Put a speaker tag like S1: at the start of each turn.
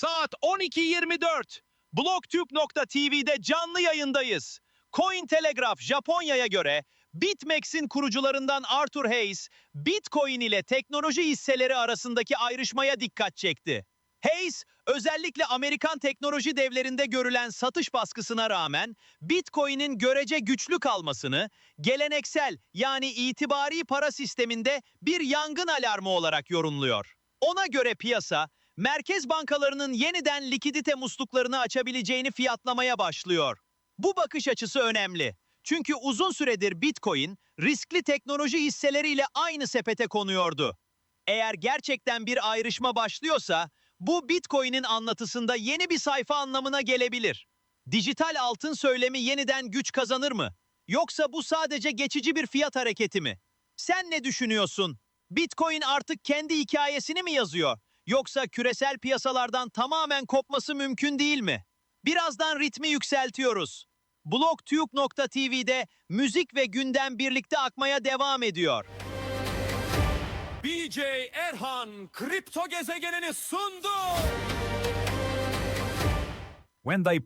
S1: Saat 12.24. Blogtube.tv'de canlı yayındayız. Cointelegraph Japonya'ya göre BitMEX'in kurucularından Arthur Hayes, Bitcoin ile teknoloji hisseleri arasındaki ayrışmaya dikkat çekti. Hayes, özellikle Amerikan teknoloji devlerinde görülen satış baskısına rağmen Bitcoin'in görece güçlü kalmasını, geleneksel yani itibari para sisteminde bir yangın alarmı olarak yorumluyor. Ona göre piyasa, merkez bankalarının yeniden likidite musluklarını açabileceğini fiyatlamaya başlıyor. Bu bakış açısı önemli. Çünkü uzun süredir Bitcoin, riskli teknoloji hisseleriyle aynı sepete konuyordu. Eğer gerçekten bir ayrışma başlıyorsa, bu Bitcoin'in anlatısında yeni bir sayfa anlamına gelebilir. Dijital altın söylemi yeniden güç kazanır mı? Yoksa bu sadece geçici bir fiyat hareketi mi? Sen ne düşünüyorsun? Bitcoin artık kendi hikayesini mi yazıyor? Yoksa küresel piyasalardan tamamen kopması mümkün değil mi? Birazdan ritmi yükseltiyoruz. Blogtube.tv'de müzik ve gündem birlikte akmaya devam ediyor.
S2: BJ Erhan kripto gezegenini sundu.
S3: When they